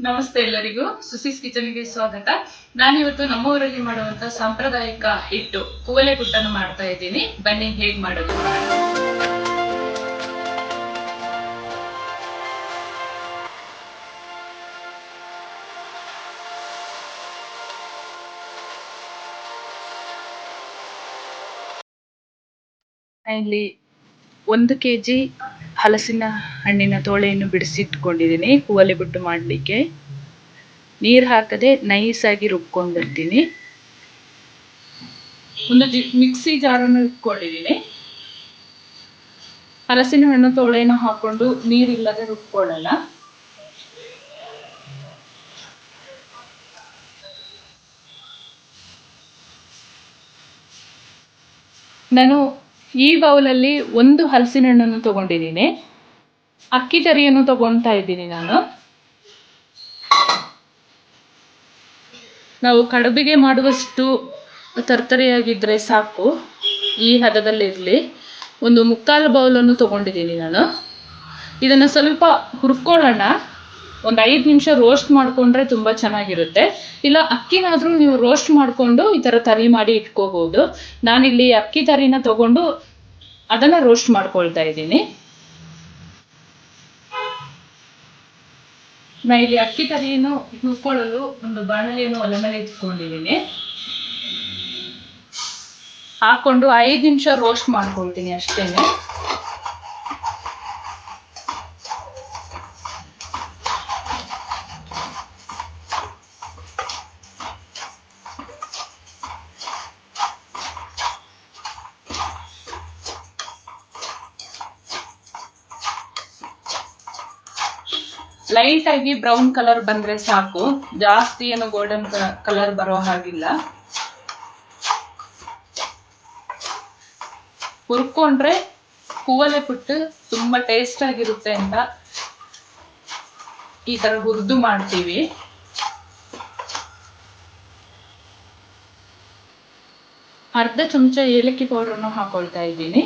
ನಮಸ್ತೆ ಎಲ್ಲರಿಗೂ. ಸುಸೀಸ್ ಕಿಚನ್ಗೆ ಸ್ವಾಗತ. ನಾನಿವತ್ತು ನಮ್ಮ ಊರಲ್ಲಿ ಮಾಡುವಂತ ಸಾಂಪ್ರದಾಯಿಕ ಹಿಟ್ಟು, ಕುವಲೆ ಗುಟ್ಟನ್ನು ಮಾಡ್ತಾ ಇದ್ದೀನಿ. ಬನ್ನಿ, ಹೇಗ್ ಮಾಡೋದು? ಇಲ್ಲಿ ಒಂದು ಕೆ ಜಿ ಹಲಸಿನ ಹಣ್ಣಿನ ತೋಳೆಯನ್ನು ಬಿಡಿಸಿಟ್ಕೊಂಡಿದ್ದೀನಿ, ಕುವಲೆ ಬಿಟ್ಟು ಮಾಡಲಿಕ್ಕೆ. ನೀರು ಹಾಕದೆ ನೈಸಾಗಿ ರುಬ್ಕೊಂಡಿರ್ತೀನಿ. ಒಂದು ಜಿ- ಮಿಕ್ಸಿ ಜಾರನ್ನು ಇಟ್ಕೊಂಡಿದ್ದೀನಿ. ಹಲಸಿನ ಹಣ್ಣು ತೋಳೆಯನ್ನು ಹಾಕೊಂಡು ನೀರಿಲ್ಲದೆ ರುಬ್ಕೊಳ್ಳಲ್ಲ. ನಾನು ಈ ಬೌಲಲ್ಲಿ ಒಂದು ಹಲಸಿನ ಹಣ್ಣನ್ನು ತಗೊಂಡಿದ್ದೀನಿ. ಅಕ್ಕಿ ತರಿಯನ್ನು ತಗೊಳ್ತಾ ಇದ್ದೀನಿ ನಾನು. ನಾವು ಕಡುಬಿಗೆ ಮಾಡುವಷ್ಟು ತರ್ತರಿಯಾಗಿದ್ದರೆ ಸಾಕು. ಈ ಹದದಲ್ಲಿರಲಿ. ಒಂದು ಮುಕ್ಕಾಲು ಬೌಲನ್ನು ತಗೊಂಡಿದ್ದೀನಿ ನಾನು. ಇದನ್ನು ಸ್ವಲ್ಪ ಹುರ್ಕೊಳ್ಳೋಣ. ಒಂದು ಐದು ನಿಮಿಷ ರೋಸ್ಟ್ ಮಾಡಿಕೊಂಡ್ರೆ ತುಂಬ ಚೆನ್ನಾಗಿರುತ್ತೆ. ಇಲ್ಲ, ಅಕ್ಕಿನಾದರೂ ನೀವು ರೋಸ್ಟ್ ಮಾಡಿಕೊಂಡು ಈ ಥರ ತರಿ ಮಾಡಿ ಇಟ್ಕೋಬೋದು. ನಾನಿಲ್ಲಿ ಅಕ್ಕಿ ತರಿನ ತಗೊಂಡು ಅದನ್ನು ರೋಸ್ಟ್ ಮಾಡ್ಕೊಳ್ತಾ ಇದ್ದೀನಿ. ನಾ ಇಲ್ಲಿ ಅಕ್ಕಿ ತರಿಯನ್ನು ಹುರ್ಕೊಳ್ಳಲು ಒಂದು ಬಾಣಲೆಯನ್ನು ಒಲೆ ಮೇಲೆ ಇಟ್ಕೊಂಡಿದ್ದೀನಿ. ಹಾಕೊಂಡು ಐದು ನಿಮಿಷ ರೋಸ್ಟ್ ಮಾಡ್ಕೊಳ್ತೀನಿ ಅಷ್ಟೇನೆ. ಲೈಟ್ ಆಗಿ ಬ್ರೌನ್ ಕಲರ್ ಬಂದ್ರೆ ಸಾಕು. ಜಾಸ್ತಿ ಏನು ಗೋಲ್ಡನ್ ಕಲರ್ ಬರೋ ಹಾಗಿಲ್ಲ. ಹುರ್ಕೊಂಡ್ರೆ ಹೂವಲೆ ಪುಟ್ಟು ತುಂಬಾ ಟೇಸ್ಟ್ ಆಗಿರುತ್ತೆ ಅಂತ ಈ ತರ ಹುರಿದು ಮಾಡ್ತೀವಿ. ಅರ್ಧ ಚಮಚ ಏಲಕ್ಕಿ ಪೌಡರ್ನು ಹಾಕೊಳ್ತಾ ಇದ್ದೀನಿ.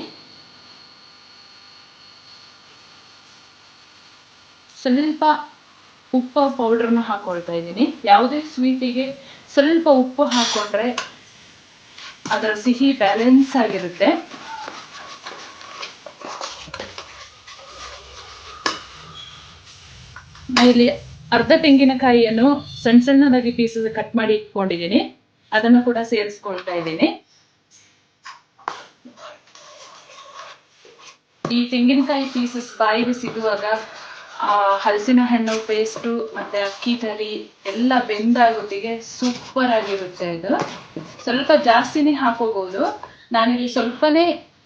ಸ್ವಲ್ಪ ಉಪ್ಪು ಪೌಡ್ರನ್ನ ಹಾಕೊಳ್ತಾ ಇದ್ದೀನಿ. ಯಾವುದೇ ಸ್ವೀಟಿಗೆ ಸ್ವಲ್ಪ ಉಪ್ಪು ಹಾಕೊಂಡ್ರೆ ಅದರ ಸಿಹಿ ಬ್ಯಾಲೆನ್ಸ್ ಆಗಿರುತ್ತೆ. ಇಲ್ಲಿ ಅರ್ಧ ತೆಂಗಿನಕಾಯಿಯನ್ನು ಸಣ್ಣ ಸಣ್ಣದಾಗಿ ಪೀಸಸ್ ಕಟ್ ಮಾಡಿ ಇಟ್ಕೊಂಡಿದ್ದೀನಿ. ಅದನ್ನು ಕೂಡ ಸೇರಿಸ್ಕೊಳ್ತಾ ಇದ್ದೀನಿ. ಈ ತೆಂಗಿನಕಾಯಿ ಪೀಸಸ್ ಬಾಯಿಗೆ ಸಿಗುವಾಗ ಹಲಸಿನ ಹಣ್ಣು ಪೇಸ್ಟು ಮತ್ತೆ ಅಕ್ಕಿ ತರಿ ಎಲ್ಲ ಬೆಂದಾಗೊತ್ತಿಗೆ ಸೂಪರ್ ಆಗಿರುತ್ತೆ ಇದು. ಸ್ವಲ್ಪ ಜಾಸ್ತಿನೇ ಹಾಕೋಬೋದು. ನಾನಿಲ್ಲಿ ಸ್ವಲ್ಪನೇ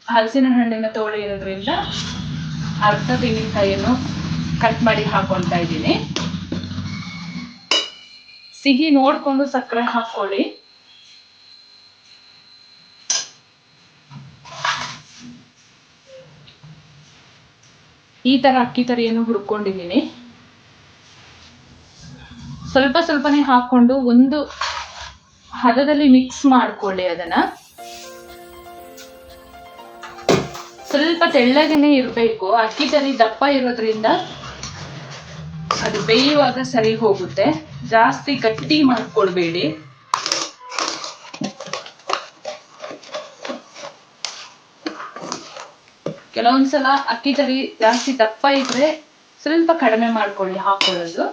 ಹಲಸಿನ ಹಣ್ಣಿನ ತೋಳೆ ಇರೋದ್ರಿಂದ ಅರ್ಧ ತೆಂಗಿನಕಾಯಿಯನ್ನು ಕಟ್ ಮಾಡಿ ಹಾಕೊತಾ ಇದ್ದೀನಿ. ಸಿಹಿ ನೋಡಿಕೊಂಡು ಸಕ್ಕರೆ ಹಾಕೊಳ್ಳಿ ಈ ತರ ಅಕ್ಕಿ ತರಿಯನ್ನು ಹುರ್ಕೊಂಡಿದ್ದೀನಿ. ಸ್ವಲ್ಪ ಸ್ವಲ್ಪನೇ ಹಾಕೊಂಡು ಒಂದು ಹದದಲ್ಲಿ ಮಿಕ್ಸ್ ಮಾಡ್ಕೊಳ್ಳಿ ಅದನ್ನ. ಸ್ವಲ್ಪ ತೆಳ್ಳಗೇನೆ ಇರಬೇಕು. ಅಕ್ಕಿ ತರಿ ದಪ್ಪ ಇರೋದ್ರಿಂದ ಅದು ಬೇಯುವಾಗ ಸರಿ ಹೋಗುತ್ತೆ. ಜಾಸ್ತಿ ಗಟ್ಟಿ ಮಾಡ್ಕೊಳ್ಬೇಡಿ. ಕೆಲವೊಂದ್ಸಲ ಅಕ್ಕಿ ತರಿ ಜಾಸ್ತಿ ದಪ್ಪ ಇದ್ರೆ ಸ್ವಲ್ಪ ಕಡಿಮೆ ಮಾಡ್ಕೊಳ್ಳಿ ಹಾಕೊಳ್ಳೋದು.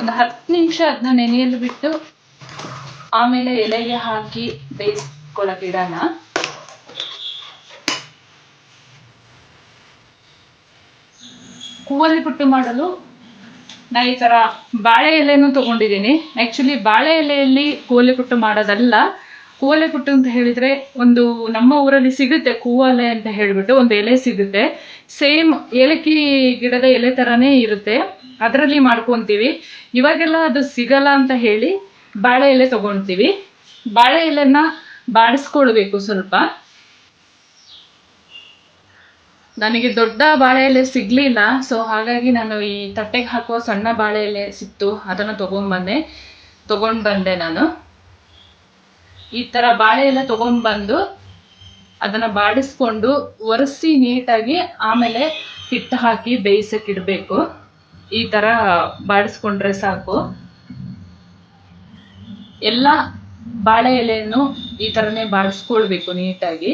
ಒಂದು ಹತ್ತು ನಿಮಿಷ ಅದನ್ನ ನೆನೆಯಲು ಬಿಟ್ಟು ಆಮೇಲೆ ಎಲೆಗೆ ಹಾಕಿ ಬೇಯಿಸ್ಕೊಳಕ್ ಇಡೋಣ. ಹೂವಲ್ಲಿ ಪುಟ್ಟು ಮಾಡಲು ನಾ ಈ ತರ ಬಾಳೆ ಎಲೆಯನ್ನು ತಗೊಂಡಿದ್ದೀನಿ. ಆ್ಯಕ್ಚುಲಿ ಬಾಳೆ ಎಲೆಯಲ್ಲಿ ಕೂವಲೆ ಪುಟ್ಟು ಮಾಡೋದಲ್ಲ. ಕೂವಲೆ ಪುಟ್ಟು ಅಂತ ಹೇಳಿದ್ರೆ ಒಂದು ನಮ್ಮ ಊರಲ್ಲಿ ಸಿಗುತ್ತೆ ಕೂವಲೆ ಅಂತ ಹೇಳಿಬಿಟ್ಟು ಒಂದು ಎಲೆ ಸಿಗುತ್ತೆ. ಸೇಮ್ ಏಲಕ್ಕಿ ಗಿಡದ ಎಲೆ ತರಾನೇ ಇರುತ್ತೆ. ಅದರಲ್ಲಿ ಮಾಡ್ಕೊಂತೀವಿ. ಇವಾಗೆಲ್ಲ ಅದು ಸಿಗಲ್ಲ ಅಂತ ಹೇಳಿ ಬಾಳೆ ಎಲೆ ತಗೊಳ್ತೀವಿ ಬಾಳೆ ಎಲೆನ ಬಾಡಿಸ್ಕೊಳ್ಬೇಕು ಸ್ವಲ್ಪ. ನನಗೆ ದೊಡ್ಡ ಬಾಳೆ ಎಲೆ ಸಿಗಲಿಲ್ಲ, ಸೊ ಹಾಗಾಗಿ ನಾನು ಈ ತಟ್ಟೆಗೆ ಹಾಕುವ ಸಣ್ಣ ಬಾಳೆ ಎಲೆ ಸಿಕ್ತು, ಅದನ್ನು ತಗೊಂಡ್ಬಂದೆ ತಗೊಂಡು ಬಂದೆ ನಾನು. ಈ ತರ ಬಾಳೆ ಎಲೆ ತೊಗೊಂಡ್ಬಂದು ಅದನ್ನು ಅದನ್ನ ಬಾಡಿಸ್ಕೊಂಡು ಒರೆಸಿ ನೀಟಾಗಿ ಆಮೇಲೆ ಹಿಟ್ಟು ಹಾಕಿ ಬೇಯಿಸಕ್ಕೆ ಇಡಬೇಕು. ಈ ತರ ಬಾಡಿಸ್ಕೊಂಡ್ರೆ ಸಾಕು. ಎಲ್ಲ ಬಾಳೆ ಎಲೆಯನ್ನು ಈ ತರನೇ ಬಾಡಿಸ್ಕೊಳ್ಬೇಕು ನೀಟಾಗಿ.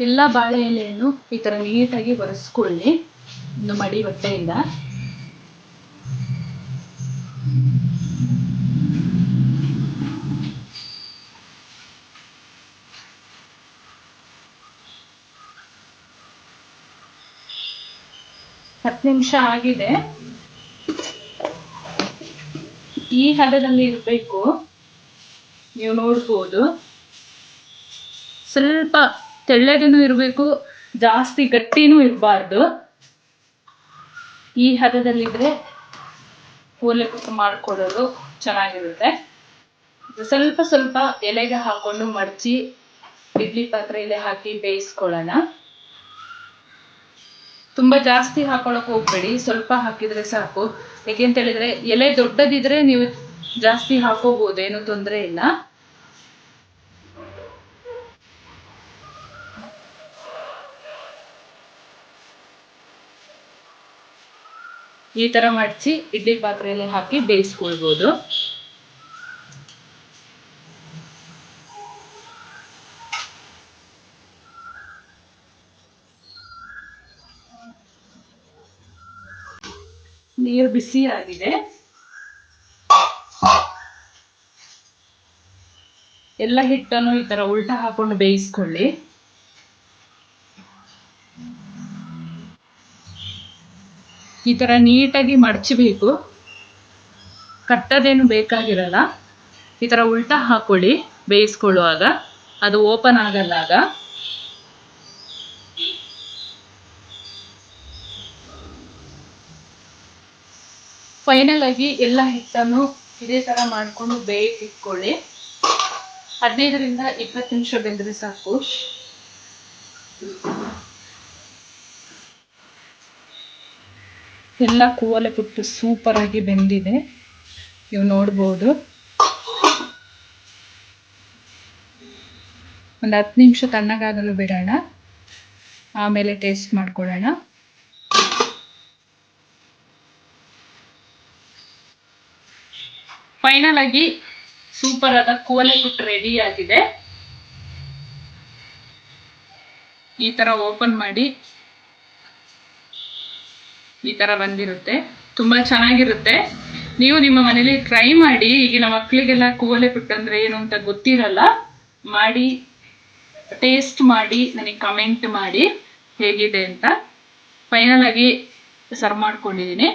ಎಲ್ಲ ಬಾಳೆ ಎಲೆಯನ್ನು ಈ ತರ ನೀಟಾಗಿ ಒರೆಸ್ಕೊಳ್ಳಿ. ಒಂದು ಮಡಿ ಬಟ್ಟೆಯಿಂದ. ಹತ್ತು ನಿಮಿಷ ಆಗಿದೆ. ಈ ಹದದಲ್ಲಿ ಇರಬೇಕು. ನೀವು ನೋಡ್ಬೋದು. ಸ್ವಲ್ಪ ತೆಳ್ಳಗೂ ಇರಬೇಕು, ಜಾಸ್ತಿ ಗಟ್ಟಿನೂ ಇರಬಾರ್ದು. ಈ ಹದದಲ್ಲಿದ್ದರೆ ಕುಟ್ಟು ಮಾಡ್ಕೊಡೋದು ಚೆನ್ನಾಗಿರುತ್ತೆ. ಸ್ವಲ್ಪ ಸ್ವಲ್ಪ ಎಲೆಗೆ ಹಾಕೊಂಡು ಮಡಚಿ ಇಡ್ಲಿ ಪಾತ್ರೆಯಲ್ಲಿ ಹಾಕಿ ಬೇಯಿಸ್ಕೊಳ್ಳೋಣ. ತುಂಬಾ ಜಾಸ್ತಿ ಹಾಕೊಳಕ್ ಹೋಗ್ಬೇಡಿ. ಸ್ವಲ್ಪ ಹಾಕಿದ್ರೆ ಸಾಕು. ಏಕೆಂತೇಳಿದರೆ ಹೇಳಿದ್ರೆ, ಎಲೆ ದೊಡ್ಡದಿದ್ರೆ ನೀವು ಜಾಸ್ತಿ ಹಾಕೋಬಹುದು ಏನು ತೊಂದರೆ ಇಲ್ಲ. ಈ ತರ ಮಡಚಿ ಇಡ್ಲಿ ಪಾತ್ರೆಯಲ್ಲಿ ಹಾಕಿ ಬೇಯಿಸ್ಕೊಳ್ಬೋದು. ನೀರು ಬಿಸಿ ಆಗಿದೆ. ಎಲ್ಲ ಹಿಟ್ಟನ್ನು ಈ ತರ ಉಲ್ಟಾ ಹಾಕೊಂಡು ಬೇಯಿಸ್ಕೊಳ್ಳಿ. ಈ ತರ ನೀಟಾಗಿ ಮಡಚಬೇಕು. ಕಟ್ಟದೇನು ಬೇಕಾಗಿರಲ್ಲ. ಈ ತರ ಉಲ್ಟಾ ಹಾಕೊಳ್ಳಿ, ಬೇಯಿಸ್ಕೊಳ್ಳುವಾಗ. ಅದು ಓಪನ್ ಆಗಲ್ಲ ಆಗ. ಫೈನಲ್ ಆಗಿ ಎಲ್ಲ ಹಿಟ್ಟನ್ನು ಇದೇ ತರ ಮಾಡ್ಕೊಂಡು ಬೇಯಕ್ಕೆ ಇಟ್ಕೊಳ್ಳಿ. ಹದಿನೈದರಿಂದ ಇಪ್ಪತ್ತು ನಿಮಿಷ ಬೆಂದರೆ ಸಾಕು. ಎಲ್ಲ ಕೂವಲೆ ಪುಟ್ಟು ಸೂಪರ್ ಆಗಿ ಬೆಂದಿದೆ. ನೀವು ನೋಡ್ಬೋದು. ಒಂದು ಹತ್ತು ನಿಮಿಷ ತಣ್ಣಗಾಗಲು ಬಿಡೋಣ. ಆಮೇಲೆ ಟೇಸ್ಟ್ ಮಾಡ್ಕೊಳ್ಳೋಣ. ಫೈನಲ್ ಆಗಿ ಸೂಪರ್ ಆದ ಕೋಲೆ ರೆಡಿ ಆಗಿದೆ. ಈ ತರ ಓಪನ್ ಮಾಡಿ ಈ ತರ ಬಂದಿರುತ್ತೆ. ತುಂಬಾ ಚೆನ್ನಾಗಿರುತ್ತೆ. ನೀವು ನಿಮ್ಮ ಮನೇಲಿ ಟ್ರೈ ಮಾಡಿ ಈಗಿನ ಮಕ್ಕಳಿಗೆಲ್ಲ ಕೂವಲೆ ಪುಟ್ಟು ಅಂದ್ರೆ ಏನು ಅಂತ ಗೊತ್ತಿರಲ್ಲ, ಮಾಡಿ ಟೇಸ್ಟ್ ಮಾಡಿ, ನನಗೆ ಕಮೆಂಟ್ ಮಾಡಿ ಹೇಗಿದೆ ಅಂತ. ಫೈನಲ್ ಆಗಿ ಸರ್ವ್ ಮಾಡ್ಕೊಂಡಿದ್ದೀನಿ.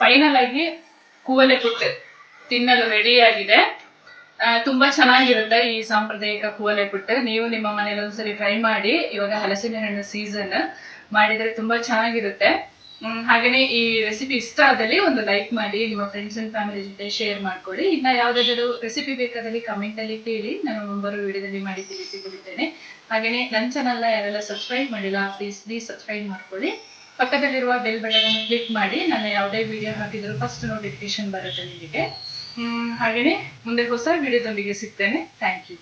ಫೈನಲ್ ಆಗಿ ಕೂವಲೆ ಪುಟ್ಟೆ ತಿನ್ನಲು ರೆಡಿಯಾಗಿದೆ ತುಂಬಾ ಚೆನ್ನಾಗಿರುತ್ತೆ ಈ ಸಾಂಪ್ರದಾಯಿಕ ಕೂವಲೆ ಪುಟ್ಟೆ ನೀವು ನಿಮ್ಮ ಮನೇಲಿ ಒಂದ್ಸರಿ ಟ್ರೈ ಮಾಡಿ. ಇವಾಗ ಹಲಸಿನ ಹಣ್ಣು ಸೀಸನ್ ಮಾಡಿದ್ರೆ ತುಂಬಾ ಚೆನ್ನಾಗಿರುತ್ತೆ. ಹಾಗೇನೆ ಈ ರೆಸಿಪಿ ಇಷ್ಟ ಆದಲ್ಲಿ ಒಂದು ಲೈಕ್ ಮಾಡಿ, ನಿಮ್ಮ ಫ್ರೆಂಡ್ಸ್ ಅಂಡ್ ಫ್ಯಾಮಿಲಿ ಜೊತೆ ಶೇರ್ ಮಾಡ್ಕೊಳ್ಳಿ. ಇನ್ನ ಯಾವ್ದಾದ್ರು ರೆಸಿಪಿ ಬೇಕಾದಲ್ಲಿ ಕಮೆಂಟ್ ಅಲ್ಲಿ ಕೇಳಿ. ನಾನು ಮುಂಬರುವ ವಿಡಿಯೋದಲ್ಲಿ ಮಾಡಿ ತಿಳಿಸಿಕೊಡುತ್ತೇನೆ. ಹಾಗೇನೆ ನನ್ನ ಚಾನಲ್ನ ಯಾರೆಲ್ಲ ಸಬ್ಸ್ಕ್ರೈಬ್ ಮಾಡಿಲ್ಲ ಪ್ಲೀಸ್ ಪ್ಲೀಸ್ ಸಬ್ಸ್ಕ್ರೈಬ್ ಮಾಡ್ಕೊಳ್ಳಿ. ಪಕ್ಕದಲ್ಲಿರುವ ಬೆಲ್ ಬಟನ್ ಅನ್ನು ಕ್ಲಿಕ್ ಮಾಡಿ, ನಾನು ಯಾವುದೇ ವಿಡಿಯೋ ಹಾಕಿದ್ರು ಫಸ್ಟ್ ನೋಟಿಫಿಕೇಶನ್ ಬರುತ್ತೆ ನಿಮಗೆ. ಹಾಗೆಯೇ ಮುಂದೆ ಹೊಸ ವಿಡಿಯೋದೊಂದಿಗೆ ಸಿಗ್ತೇನೆ. Thank you